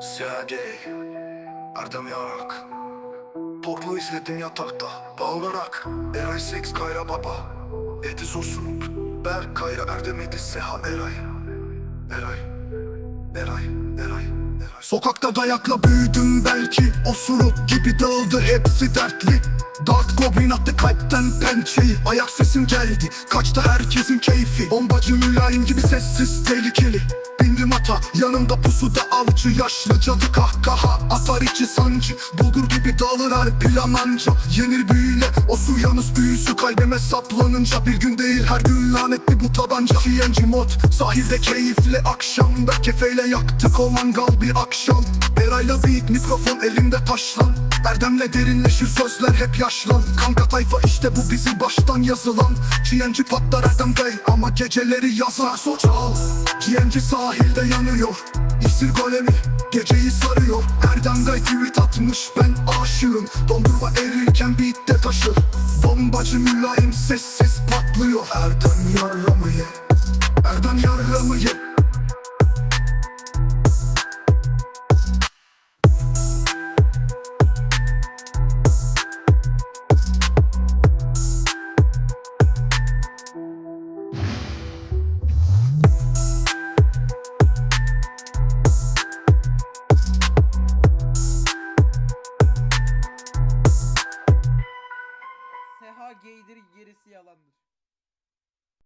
Sade Erdem Yarak Porno izledim yatakta Bağlanarak Eray Seks Kayra Baba. Ediz Osun Berk Kayra Erdem Ediz Seha Eray Sokakta dayakla büyüdüm belki. Osuruk gibi dağıldı hepsi dertli. Dart Goblin attı kalpten pençeyi. Ayak sesim geldi. Kaçtı herkesin keyfi? Bombacı mülayim gibi sessiz tehlikeli ata yanımda pusuda avcı Yaşlı cadı kahkaha atar içi sancı. Bulgur gibi dağılır her plan anca. Yenir büyüyle o su yalnız büyüsü Kalbime saplanınca. Bir gün değil her gün lanetli bu tabanca. TNG mod sahilde keyifli akşamda. Kefeyle yaktık o mangal bir akşam. Berayla beat mikrofon elimde taşlan Erdemle derinleşir sözler hep yaşlan. Kanka tayfa işte bu bizi baştan yazılan. GNG patlar Erdem Bey ama geceleri yazar. Soçal GNG sahilde yanıyor. İsir golemi geceyi sarıyor. Erdem Bey tweet atmış ben aşığım. Dondurma erirken beatte taşır. Bombacı mülayim sessiz patlıyor. Erdem yarramı ye. Erdem yarramı ye ha gerisi yalandır.